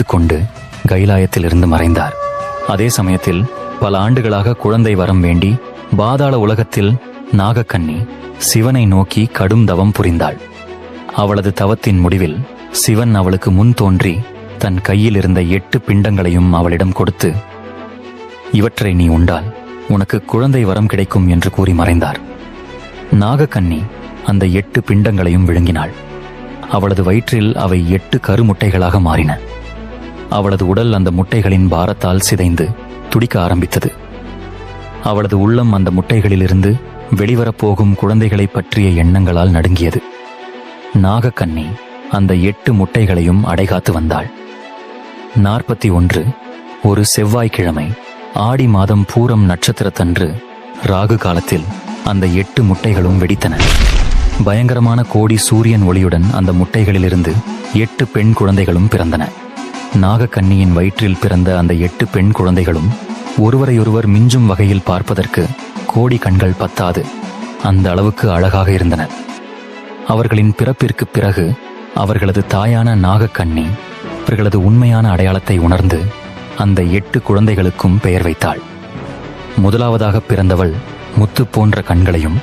எடுத்துக்கொண்டு கைலாயத்திலிருந்து மறைந்தார். அதே சமயத்தில் பல ஆண்டுகளாக குழந்தை வரம் வேண்டி பாதாள உலகத்தில் நாகக்கன்னி சிவனை நோக்கி கடும் தவம் புரிந்தாள். அவளது தவத்தின் முடிவில் சிவன் அவளுக்கு முன் தோன்றி தன் கையில் இருந்த எட்டு பிண்டங்களையும் அவளிடம் கொடுத்து இவற்றை நீ உண்டால் உனக்கு குழந்தை வரம் கிடைக்கும் என்று கூறி மறைந்தார். நாகக்கண்ணி அந்த எட்டு பிண்டங்களையும் விழுங்கினாள். அவளது வயிற்றில் அவை எட்டு கருமுட்டைகளாக மாறின. அவளது உடல் அந்த முட்டைகளின் பாரத்தால் சிதைந்து துடிக்க ஆரம்பித்தது. அவளது உள்ளம் அந்த முட்டைகளிலிருந்து வெளிவரப்போகும் குழந்தைகளைப் பற்றிய எண்ணங்களால் நடுங்கியது. நாகக்கண்ணி அந்த எட்டு முட்டைகளையும் அடைகாத்து வந்தாள். நாற்பத்தி ஒன்று ஒரு செவ்வாய்க்கிழமை ஆடி மாதம் பூரம் நட்சத்திரத்தன்று ராகு காலத்தில் அந்த எட்டு முட்டைகளும் வெடித்தன. பயங்கரமான கோடி சூரியன் ஒளியுடன் அந்த முட்டைகளிலிருந்து எட்டு பெண் குழந்தைகளும் பிறந்தன. நாகக்கண்ணியின் வயிற்றில் பிறந்த அந்த எட்டு பெண் குழந்தைகளும் ஒருவரையொருவர் மிஞ்சும் வகையில் பார்ப்பதற்கு கோடி கண்கள் பத்தாது. அந்த அளவுக்கு அழகாக இருந்தன அவர்களின் பிறப்பிற்கு பிறகு அவர்களது தாயான நாகக்கண்ணி இவர்களது உண்மையான அடையாளத்தை உணர்ந்து அந்த எட்டு குழந்தைகளுக்கும் பெயர் வைத்தாள். முதலாவதாக பிறந்தவள் முத்து போன்ற கண்களையும்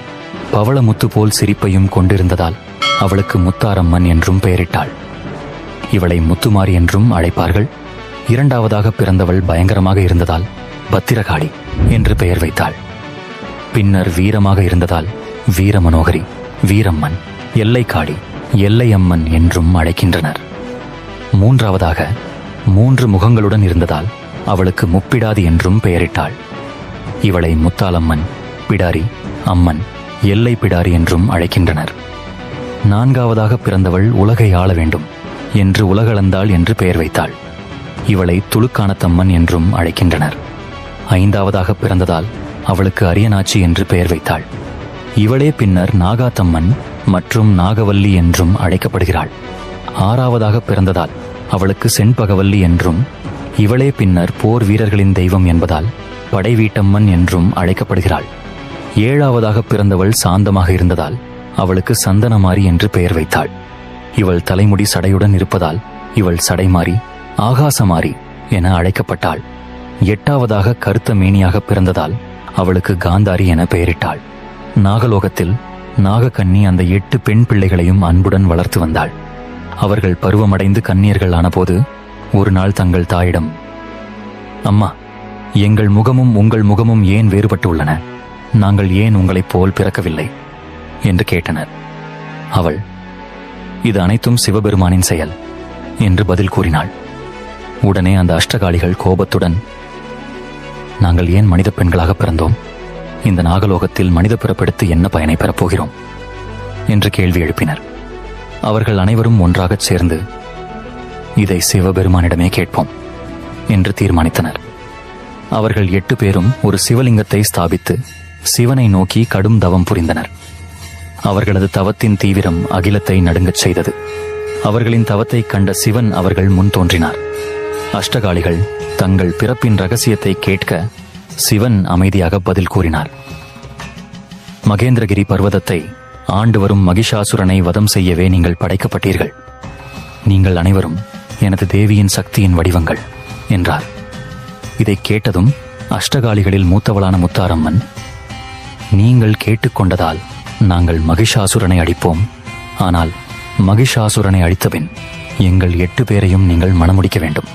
பவள முத்து போல் சிரிப்பையும் கொண்டிருந்ததால் அவளுக்கு முத்தாரம்மன் என்றும் பெயரிட்டாள். இவளை முத்துமாரி என்றும் அழைப்பார்கள். இரண்டாவதாக பிறந்தவள் பயங்கரமாக இருந்ததால் பத்திரகாளி என்று பெயர் வைத்தாள். பின்னர் வீரமாக இருந்ததால் வீரமனோகரி வீரம்மன் எல்லைக்காளி எல்லையம்மன் என்றும் அழைக்கின்றனர். மூன்றாவதாக மூன்று முகங்களுடன் இருந்ததால் அவளுக்கு முப்பிடாதி என்றும் பெயரிட்டாள். இவளை முத்தாலம்மன் பிடாரி அம்மன் எல்லை பிடாரி என்றும் அழைக்கின்றனர். நான்காவதாக பிறந்தவள் உலகை ஆள வேண்டும். என்று உலகளந்தாள் என்று பெயர் வைத்தாள். இவளை துளுக்கானத்தம்மன் என்றும் அழைக்கின்றனர். ஐந்தாவதாக பிறந்ததால் அவளுக்கு அரியநாச்சி என்று பெயர் வைத்தாள். இவளே பின்னர் நாகாத்தம்மன் மற்றும் நாகவல்லி என்றும் அழைக்கப்படுகிறாள். ஆறாவதாக பிறந்ததால் அவளுக்கு செண்பகவல்லி என்றும் இவளே பின்னர் போர் வீரர்களின் தெய்வம் என்பதால் படைவீட்டம்மன் என்றும் அழைக்கப்படுகிறாள். ஏழாவதாக பிறந்தவள் சாந்தமாக இருந்ததால் அவளுக்கு சந்தனமாரி என்று பெயர் வைத்தாள். இவள் தலைமுடி சடையுடன் இருப்பதால் இவள் சடைமாரி ஆகாசமாரி என அழைக்கப்பட்டாள். எட்டாவதாக கருத்த மேனியாக பிறந்ததால் அவளுக்கு காந்தாரி என பெயரிட்டாள். நாகலோகத்தில் நாகக்கன்னி அந்த எட்டு பெண் பிள்ளைகளையும் அன்புடன் வளர்த்து வந்தாள். அவர்கள் பருவமடைந்து கன்னியர்கள் ஆனபோது ஒரு நாள் தங்கள் தாயிடம் அம்மா எங்கள் முகமும் உங்கள் முகமும் ஏன் வேறுபட்டு உள்ளன நாங்கள் ஏன் உங்களைப் போல் பிறக்கவில்லை? என்று கேட்டனர். அவள் இது அனைத்தும் சிவபெருமானின் செயல் என்று பதில் கூறினாள். உடனே அந்த அஷ்டகாளிகள் கோபத்துடன் நாங்கள் ஏன் மனித பெண்களாக பிறந்தோம்? இந்த நாகலோகத்தில் மனித பிறப்பெடுத்து என்ன பயனை பெறப்போகிறோம்? என்று கேள்வி எழுப்பினர். அவர்கள் அனைவரும் ஒன்றாகச் சேர்ந்து இதை சிவபெருமானிடமே கேட்போம் என்று தீர்மானித்தனர். அவர்கள் எட்டு பேரும் ஒரு சிவலிங்கத்தை ஸ்தாபித்து சிவனை நோக்கி கடும் தவம் புரிந்தனர். அவர்களது தவத்தின் தீவிரம் அகிலத்தை நடுங்கச் செய்தது. அவர்களின் தவத்தை கண்ட சிவன் அவர்கள் முன் தோன்றினார். அஷ்டகாளிகள் தங்கள் பிறப்பின் ரகசியத்தை கேட்க சிவன் அமைதியாக பதில் கூறினார். மகேந்திரகிரி பர்வதத்தை ஆண்டு வரும் மகிஷாசுரனை வதம் செய்யவே நீங்கள் படைக்கப்பட்டீர்கள். நீங்கள் அனைவரும் எனது தேவியின் சக்தியின் வடிவங்கள் என்றார். இதை கேட்டதும் அஷ்டகாளிகளில் மூத்தவளான முத்தாரம்மன் நீங்கள் கேட்டுக்கொண்டதால் நாங்கள் மகிஷாசுரனை அடிப்போம். ஆனால் மகிஷாசுரனை அழித்தபின் எங்கள் எட்டு பேரையும் நீங்கள் மணமுடிக்க வேண்டும்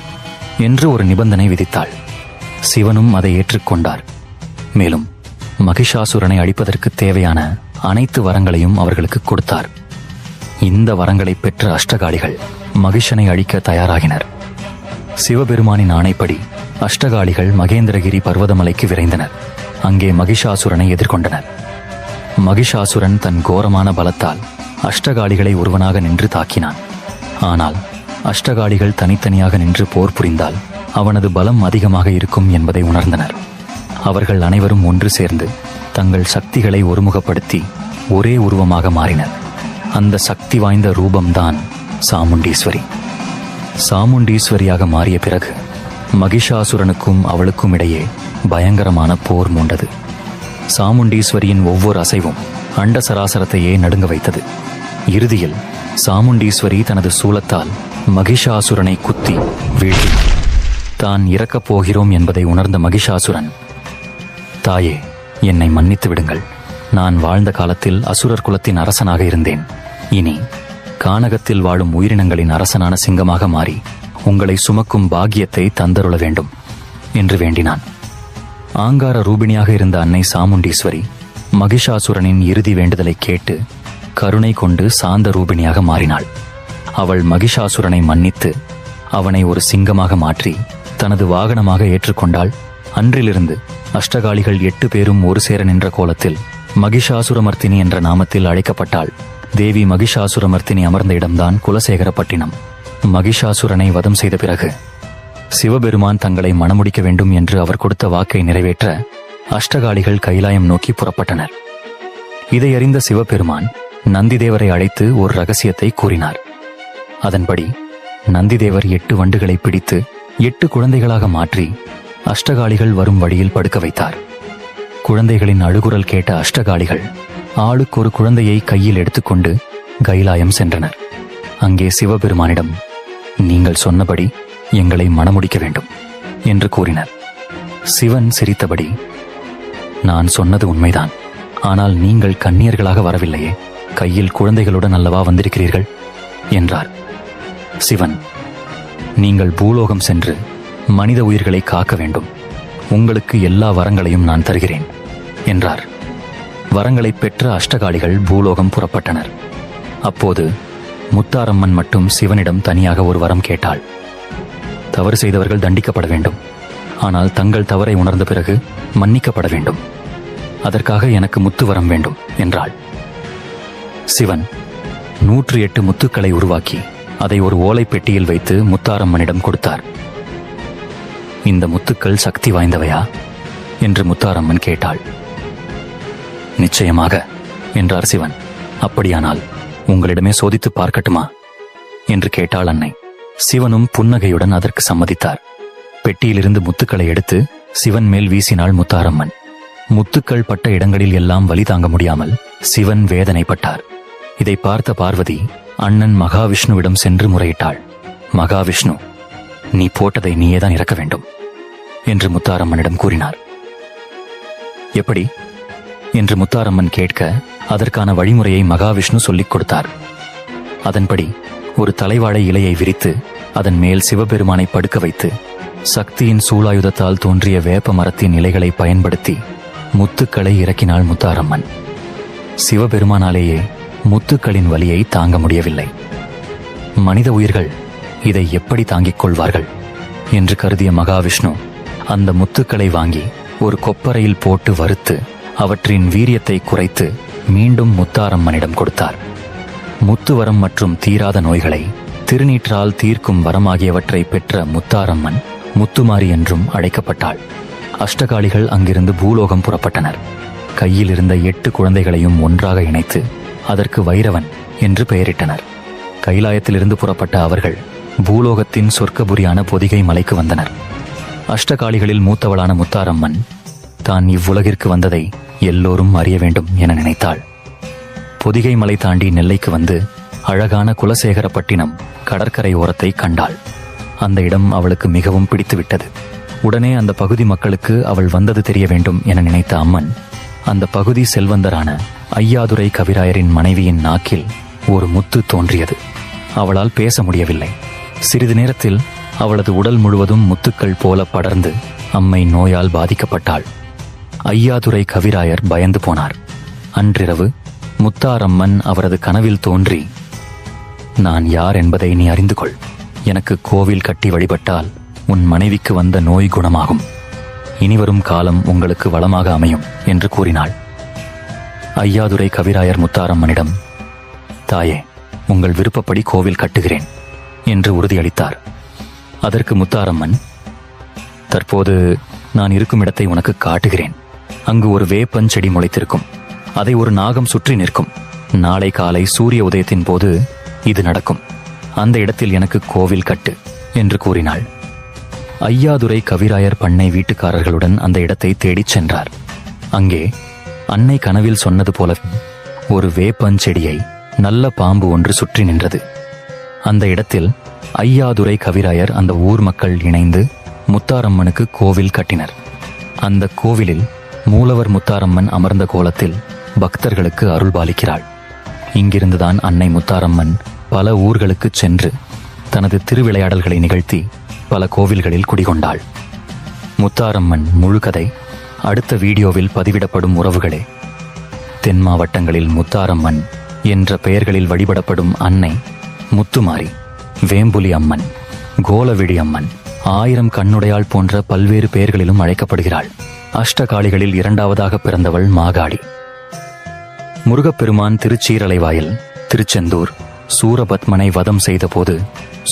என்று ஒரு நிபந்தனை விதித்தாள். சிவனும் அதை ஏற்றுக்கொண்டார். மேலும் மகிஷாசுரனை அடிப்பதற்கு தேவையான அனைத்து வரங்களையும் அவர்களுக்கு கொடுத்தார். இந்த வரங்களை பெற்ற அஷ்டகாளிகள் மகிஷனை அழிக்க தயாராகினர். சிவபெருமானின் ஆணைப்படி அஷ்டகாளிகள் மகேந்திரகிரி பர்வதமலைக்கு விரைந்தனர். அங்கே மகிஷாசுரனை எதிர்கொண்டனர். மகிஷாசுரன் தன் கோரமான பலத்தால் அஷ்டகாளிகளை ஒருவனாக நின்று தாக்கினான். ஆனால் அஷ்டகாளிகள் தனித்தனியாக நின்று போர் புரிந்தால் அவனது பலம் அதிகமாக இருக்கும் என்பதை உணர்ந்தனர். அவர்கள் அனைவரும் ஒன்று சேர்ந்து தங்கள் சக்திகளை ஒருமுகப்படுத்தி ஒரே உருவமாக மாறினர். அந்த சக்தி வாய்ந்த ரூபம்தான் சாமுண்டீஸ்வரி. சாமுண்டீஸ்வரியாக மாறிய பிறகு மகிஷாசுரனுக்கும் அவளுக்கும் இடையே பயங்கரமான போர் மூண்டது. சாமுண்டீஸ்வரியின் ஒவ்வொரு அசைவும் அண்ட சராசரத்தையே நடுங்க வைத்தது. இறுதியில் சாமுண்டீஸ்வரி தனது சூலத்தால் மகிஷாசுரனை குத்தி வீழ்த்தி தான் இறக்கப் போகிறோம் என்பதை உணர்ந்த மகிஷாசுரன் தாயே என்னை மன்னித்து விடுங்கள். நான் வாழ்ந்த காலத்தில் அசுரர் குலத்தின் அரசனாக இருந்தேன். இனி கானகத்தில் வாழும் உயிரினங்களின் அரசனான சிங்கமாக மாறி உங்களை சுமக்கும் பாக்கியத்தை தந்தருள வேண்டும் என்று வேண்டினான். ஆங்கார ரூபிணியாக இருந்த அன்னை சாமுண்டீஸ்வரி மகிஷாசுரனின் இறுதி வேண்டுதலை கேட்டு கருணை கொண்டு சாந்த ரூபிணியாக மாறினாள். அவள் மகிஷாசுரனை மன்னித்து அவனை ஒரு சிங்கமாக மாற்றி தனது வாகனமாக ஏற்றுக்கொண்டாள். அன்றிலிருந்து அஷ்டகாளிகள் எட்டு பேரும் ஒரு சேர நின்ற கோலத்தில் மகிஷாசுரமர்த்தினி என்ற நாமத்தில் அழைக்கப்பட்டாள். தேவி மகிஷாசுரமர்த்தினி அமர்ந்த இடம்தான் குலசேகரப்பட்டினம். மகிஷாசுரனை வதம் செய்த பிறகு சிவபெருமான் தங்களை மணமுடிக்க வேண்டும் என்று அவர் கொடுத்த வாக்கை நிறைவேற்ற அஷ்டகாளிகள் கைலாயம் நோக்கி புறப்பட்டனர். இதை அறிந்த சிவபெருமான் நந்திதேவரை அழைத்து ஒரு ரகசியத்தை கூறினார். அதன்படி நந்திதேவர் எட்டு வண்டுகளை பிடித்து எட்டு குழந்தைகளாக மாற்றி அஷ்டகாளிகள் வரும் வழியில் படுக்க வைத்தார். குழந்தைகளின் அழுகுரல் கேட்ட அஷ்டகாளிகள் ஆளுக்கு ஒரு குழந்தையை கையில் எடுத்துக்கொண்டு கைலாயம் சென்றனர். அங்கே சிவபெருமானிடம் நீங்கள் சொன்னபடி எங்களை மணமுடிக்க வேண்டும் என்று கூறினர். சிவன் சிரித்தபடி நான் சொன்னது உண்மைதான். ஆனால் நீங்கள் கண்ணியர்களாக வரவில்லையே. கையில் குழந்தைகளுடன் அல்லவா வந்திருக்கிறீர்கள்? என்றார். சிவன் நீங்கள் பூலோகம் சென்று மனித உயிர்களை காக்க வேண்டும். உங்களுக்கு எல்லா வரங்களையும் நான் தருகிறேன் என்றார். வரங்களை பெற்ற அஷ்டகாளிகள் பூலோகம் புறப்பட்டனர். அப்போது முத்தாரம்மன் மட்டும் சிவனிடம் தனியாக ஒரு வரம் கேட்டாள். தவறு செய்தவர்கள் தண்டிக்கப்பட வேண்டும். ஆனால் தங்கள் தவறை உணர்ந்த பிறகு மன்னிக்கப்பட வேண்டும். அதற்காக எனக்கு முத்து வரம் வேண்டும் என்றாள். சிவன் நூற்றி எட்டு முத்துக்களை உருவாக்கி அதை ஒரு ஓலை பெட்டியில் வைத்து முத்தாரம்மனிடம் கொடுத்தார். இந்த முத்துக்கள் சக்தி வாய்ந்தவையா? என்று முத்தாரம்மன் கேட்டாள். நிச்சயமாக என்றார் சிவன். அப்படியானால் உங்களிடமே சோதித்து பார்க்கட்டுமா? என்று கேட்டாள் அன்னை. சிவனும் புன்னகையுடன் அதற்கு சம்மதித்தார். பெட்டியிலிருந்து முத்துக்களை எடுத்து சிவன் மேல் வீசினாள் முத்தாரம்மன். முத்துக்கள் பட்ட இடங்களில் எல்லாம் வலி தாங்க முடியாமல் சிவன் வேதனைப்பட்டார். இதை பார்த்த பார்வதி அண்ணன் மகாவிஷ்ணுவிடம் சென்று முறையிட்டாள். மகாவிஷ்ணு நீ போட்டதை நீயேதான் இறக்க வேண்டும் என்று முத்தாரம்மனிடம் கூறினார். எப்படி? என்று முத்தாரம்மன் கேட்க அதற்கான வழிமுறையை மகாவிஷ்ணு சொல்லிக் கொடுத்தார். அதன்படி ஒரு தலைவாழை இலையை விரித்து அதன் மேல் சிவபெருமானை படுக்க வைத்து சக்தியின் சூலாயுதத்தால் தோன்றிய வேப்ப மரத்தின் இலைகளை பயன்படுத்தி முத்துக்களை இறக்கினாள் முத்தாரம்மன். சிவபெருமானாலேயே முத்துக்களின் வலியை தாங்க முடியவில்லை. மனித உயிர்கள் இதை எப்படி தாங்கிக் கொள்வார்கள் என்று கருதிய மகாவிஷ்ணு அந்த முத்துக்களை வாங்கி ஒரு கொப்பரையில் போட்டு வறுத்து அவற்றின் வீரியத்தை குறைத்து மீண்டும் முத்தாரம்மனிடம் கொடுத்தார். முத்துவரம் மற்றும் தீராத நோய்களை திருநீற்றால் தீர்க்கும் வரமாகியவற்றை பெற்ற முத்தாரம்மன் முத்துமாரி என்றும் அழைக்கப்பட்டாள். அஷ்டகாளிகள் அங்கிருந்து பூலோகம் புறப்பட்டனர். கையில் இருந்த எட்டு குழந்தைகளையும் ஒன்றாக இணைத்து அதற்கு வைரவன் என்று பெயரிட்டனர். கைலாயத்திலிருந்து புறப்பட்ட அவர்கள் பூலோகத்தின் சொர்க்கபுரியான பொதிகை மலைக்கு வந்தனர். அஷ்டகாளிகளில் மூத்தவளான முத்தாரம்மன் தான் இவ்வுலகிற்கு வந்ததை எல்லோரும் அறிய வேண்டும் என நினைத்தாள். பொதிகை மலை தாண்டி நெல்லைக்கு வந்து அழகான குலசேகரப்பட்டினம் கடற்கரை ஓரத்தை கண்டாள். அந்த இடம் அவளுக்கு மிகவும் பிடித்துவிட்டது. உடனே அந்த பகுதி மக்களுக்கு அவள் வந்தது தெரிய வேண்டும் என நினைத்த அம்மன் அந்த பகுதி செல்வந்தரான ஐயாதுரை கவிராயரின் மனைவியின் நாக்கில் ஒரு முத்து தோன்றியது. அவளால் பேச முடியவில்லை. சிறிது நேரத்தில் அவளது உடல் முழுவதும் முத்துக்கள் போல படர்ந்து அம்மை நோயால் பாதிக்கப்பட்டாள். ஐயாதுரை கவிராயர் பயந்து போனார். அன்றிரவு முத்தாரம்மன் அவரது கனவில் தோன்றி நான் யார் என்பதை நீ அறிந்து கொள் எனக்கு கோவில் கட்டி வழிபட்டால் உன் மனைவிக்கு வந்த நோய் குணமாகும். இனிவரும் காலம் உங்களுக்கு வளமாக அமையும் என்று கூறினாள். ஐயாதுரை கவிராயர் முத்தாரம்மனிடம் தாயே உங்கள் விருப்பப்படி கோவில் கட்டுகிறேன் என்று உறுதியளித்தார். அதற்கு முத்தாரம்மன் தற்போது நான் இருக்கும் இடத்தை உனக்கு காட்டுகிறேன். அங்கு ஒரு வேப்பன் செடி முளைத்திருக்கும். அதை ஒரு நாகம் சுற்றி நிற்கும். நாளை காலை சூரிய உதயத்தின் போது இது நடக்கும். அந்த இடத்தில் எனக்கு கோவில் கட்டு என்று கூறினாள். ஐயாதுரை கவிராயர் பண்ணை வீட்டுக்காரர்களுடன் அந்த இடத்தை தேடிச் சென்றார். அங்கே அன்னை கனவில் சொன்னது போல ஒரு வேப்பஞ்செடியை நல்ல பாம்பு ஒன்று சுற்றி நின்றது. அந்த இடத்தில் ஐயாதுரை கவிராயர் அந்த ஊர் மக்கள் இணைந்து முத்தாரம்மனுக்கு கோவில் கட்டினர். அந்த கோவிலில் மூலவர் முத்தாரம்மன் அமர்ந்த கோலத்தில் பக்தர்களுக்கு அருள்பாலிக்கிறாள். இங்கிருந்துதான் அன்னை முத்தாரம்மன் பல ஊர்களுக்கு சென்று தனது திருவிளையாடல்களை நிகழ்த்தி பல கோவில்களில் குடிகொண்டாள். முத்தாரம்மன் முழு கதை அடுத்த வீடியோவில் பதிவிடப்படும் உறவுகளே. தென் மாவட்டங்களில் முத்தாரம்மன் என்ற பெயர்களில் வழிபடப்படும் அன்னை முத்துமாரி வேம்புலி அம்மன் கோலவிடி அம்மன் ஆயிரம் கண்ணுடையாள் போன்ற பல்வேறு பெயர்களிலும் அழைக்கப்படுகிறாள். அஷ்டகாளிகளில் இரண்டாவதாக பிறந்தவள் மாகாளி. முருகப்பெருமான் திருச்சீரலைவாயில் திருச்செந்தூர் சூரபத்மனை வதம் செய்தபோது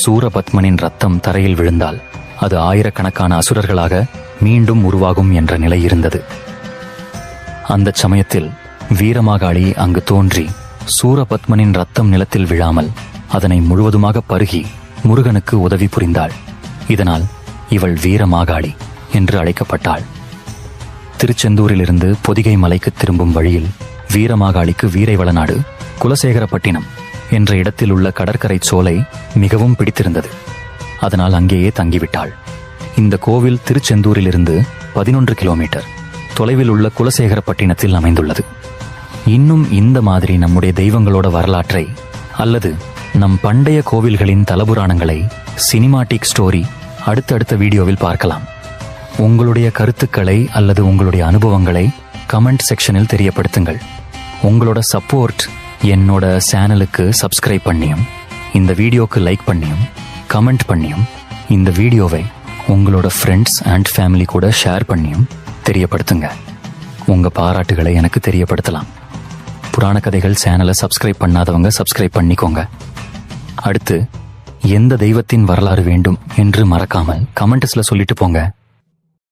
சூரபத்மனின் ரத்தம் தரையில் விழுந்தால் அது ஆயிரக்கணக்கான அசுரர்களாக மீண்டும் உருவாகும் என்ற நிலை இருந்தது. அந்த சமயத்தில் வீரமாகாளி அங்கு தோன்றி சூரபத்மனின் ரத்தம் நிலத்தில் விழாமல் அதனை முழுவதுமாக பருகி முருகனுக்கு உதவி புரிந்தாள். இதனால் இவள் வீரமாகாளி என்று அழைக்கப்பட்டாள். திருச்செந்தூரிலிருந்து பொதிகை மலைக்கு திரும்பும் வழியில் வீரமாகாளிக்கு வீரைவளநாடு குலசேகரப்பட்டினம் என்ற இடத்தில் உள்ள கடற்கரை சோலை மிகவும் பிடித்திருந்தது. அதனால் அங்கேயே தங்கிவிட்டாள். இந்த கோவில் திருச்செந்தூரிலிருந்து பதினொன்று கிலோமீட்டர் தொலைவில் உள்ள குலசேகரப்பட்டினத்தில் அமைந்துள்ளது. இன்னும் இந்த மாதிரி நம்முடைய தெய்வங்களோட வரலாற்றை அல்லது நம் பண்டைய கோவில்களின் தலபுராணங்களை சினிமாட்டிக் ஸ்டோரி அடுத்தடுத்த வீடியோவில் பார்க்கலாம். உங்களுடைய கருத்துக்களை அல்லது உங்களுடைய அனுபவங்களை கமெண்ட் செக்ஷனில் தெரியப்படுத்துங்கள். உங்களோட சப்போர்ட் என்னோட சேனலுக்கு சப்ஸ்கிரைப் பண்ணியும் இந்த வீடியோக்கு லைக் பண்ணியும் கமெண்ட் பண்ணியும் இந்த வீடியோவை உங்களோட ஃப்ரெண்ட்ஸ் அண்ட் ஃபேமிலி கூட ஷேர் பண்ணியும் தெரியப்படுத்துங்க. உங்கள் பாராட்டுகளை எனக்கு தெரியப்படுத்தலாம். புராண கதைகள் சேனலை சப்ஸ்கிரைப் பண்ணாதவங்க சப்ஸ்கிரைப் பண்ணிக்கோங்க. அடுத்து எந்த தெய்வத்தின் வரலாறு வேண்டும் என்று மறக்காமல் கமெண்ட்ஸில் சொல்லிட்டு போங்க.